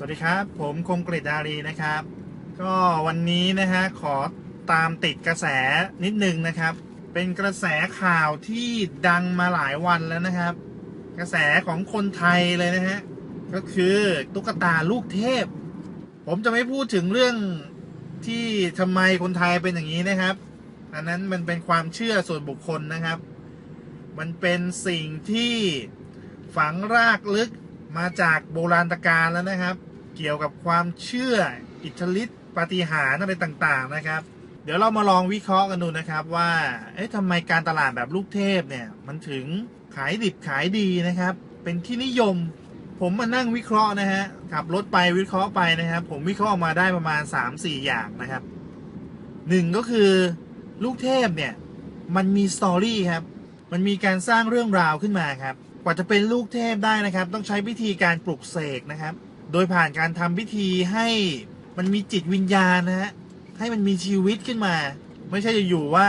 สวัสดีครับ ผมคมกริตดารีนะครับ ก็วันนี้นะฮะขอตามติดกระแสนิดนึงนะครับ เป็นกระแสข่าวที่ดังมาหลายวันแล้วนะครับ กระแสของคนไทยเลยนะฮะก็คือตุ๊กตาลูกเทพ ผมจะไม่พูดถึงเรื่องที่ทำไมคนไทยเป็นอย่างนี้นะครับ อันนั้นมันเป็นความเชื่อส่วนบุคคลนะครับ มันเป็นสิ่งที่ฝังรากลึกมาจากโบราณตกาลแล้วนะครับ เกี่ยวกับความเชื่ออิทธิฤทธิปาฏิหาริย์อะไรต่างๆนะครับ เดี๋ยวเรามาลองวิเคราะห์กันดูนะครับว่า เอ๊ะทำไมการตลาดแบบลูกเทพเนี่ย มันถึงขายดิบขายดีนะครับ เป็นที่นิยม ผมมานั่งวิเคราะห์นะฮะขับรถไปวิเคราะห์ไปนะครับ ผมวิเคราะห์ออกมาได้ประมาณ 3-4 อย่างนะครับหนึ่งก็คือลูกเทพเนี่ยมันมีสตอรี่ครับ มันมีการสร้างเรื่องราวขึ้นมาครับ กว่าจะเป็นลูกเทพได้นะครับ ต้องใช้พิธีการปลุกเสกนะครับ โดยผ่านการทำพิธีให้มันมีจิตวิญญาณนะฮะให้มันมีชีวิตขึ้นมา ไม่ใช่อยู่ๆว่า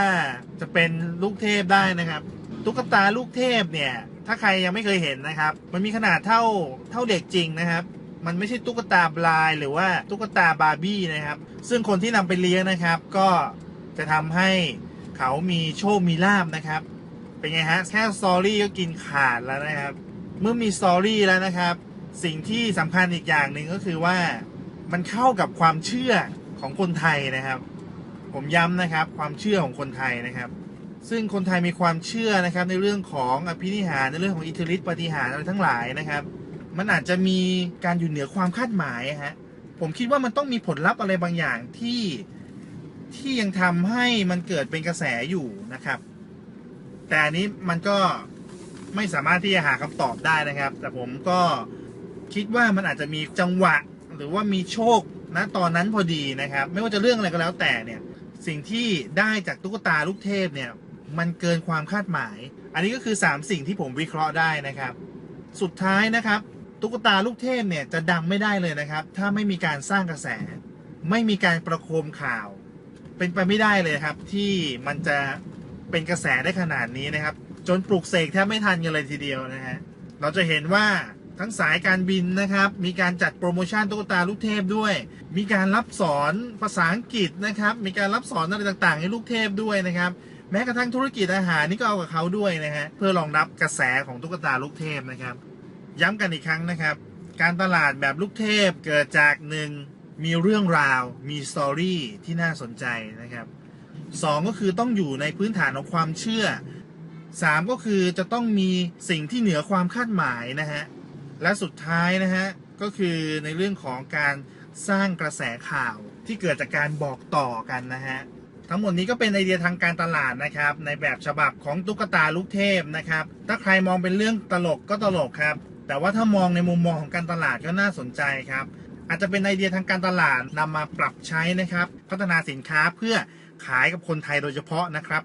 จะเป็นลูกเทพได้นะครับ ตุ๊กตาลูกเทพเนี่ย ถ้าใครยังไม่เคยเห็นนะครับ มันมีขนาดเท่าเท่าเด็กจริงนะครับ มันไม่ใช่ตุ๊กตาบลายหรือว่าตุ๊กตาบาร์บี้นะครับ ซึ่งคนที่นำไปเลี้ยงนะครับ ก็จะทำให้เขามีโชคมีลาบนะครับ เป็นไงฮะแค่สตอรี่ก็กินขาดแล้วนะครับ เมื่อมีสตอรี่แล้วนะครับ สิ่งที่สำคัญอีกอย่างหนึ่งก็คือว่ามันเข้ากับความเชื่อของคนไทยนะครับ ผมย้ำนะครับความเชื่อของคนไทยนะครับ ซึ่งคนไทยมีความเชื่อนะครับ ในเรื่องของอภินิหารในเรื่องของอิทธิฤทธิปฏิหารอะไรทั้งหลายนะครับ มันอาจจะมีการอยู่เหนือความคาดหมายฮะผมคิดว่ามันต้องมีผลลัพธ์อะไรบางอย่างที่ที่ยังทำให้มันเกิดเป็นกระแสอยู่นะครับ แต่อันนี้มันก็ไม่สามารถที่จะหาคำตอบได้นะครับ แต่ผมก็ คิดว่ามันอาจจะมีจังหวะ หรือว่ามีโชคนะตอนนั้นพอดีนะครับ ไม่ว่าจะเรื่องอะไรก็แล้วแต่เนี่ยสิ่งที่ได้จากตุ๊กตาลูกเทพเนี่ยมันเกินความคาดหมาย อันนี้ก็คือ 3 สิ่งที่ผมวิเคราะห์ได้นะครับ สุดท้ายนะครับตุ๊กตาลูกเทพเนี่ยจะดังไม่ได้เลยนะครับ ถ้าไม่มีการสร้างกระแส ไม่มีการประโคมข่าว เป็นไปไม่ได้เลยครับ ที่มันจะเป็นกระแสได้ขนาดนี้นะครับ จนปลุกเสกแทบไม่ทันกันเลยทีเดียวนะฮะเราจะเห็นว่า ทั้งสายการบินนะครับ มีการจัดโปรโมชั่นตุ๊กตาลูกเทพด้วย มีการรับสอนภาษาอังกฤษนะครับ มีการรับสอนอะไรต่างๆ ให้ลูกเทพด้วยนะครับ แม้กระทั่งธุรกิจอาหารนี่ก็เอากับเขาด้วยนะฮะ เพื่อรองรับกระแสของตุ๊กตาลูกเทพนะครับ ย้ำกันอีกครั้งนะครับ การตลาดแบบลูกเทพเกิดจากหนึ่งมีเรื่องราว มีสตอรี่ที่น่าสนใจนะครับสองก็คือต้องอยู่ในพื้นฐานของความเชื่อสามก็คือจะต้องมีสิ่งที่เหนือความคาดหมายนะฮะ และสุดท้ายนะฮะ ก็คือในเรื่องของการสร้างกระแสข่าวที่เกิดจากการบอกต่อกันนะฮะ ทั้งหมดนี้ก็เป็นไอเดียทางการตลาดนะครับ ในแบบฉบับของตุ๊กตาลูกเทพนะครับ ถ้าใครมองเป็นเรื่องตลกก็ตลกครับ แต่ว่าถ้ามองในมุมมองของการตลาดก็น่าสนใจครับ อาจจะเป็นไอเดียทางการตลาดนำมาปรับใช้นะครับ พัฒนาสินค้าเพื่อขายกับคนไทยโดยเฉพาะนะครับ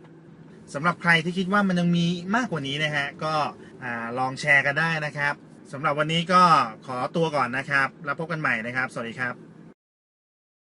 สำหรับใครที่คิดว่ามันยังมีมากกว่านี้นะฮะก็อลองแชร์กันได้นะครับ สำหรับวันนี้ก็ขอตัวก่อนนะครับ แล้วพบกันใหม่นะครับ สวัสดีครับ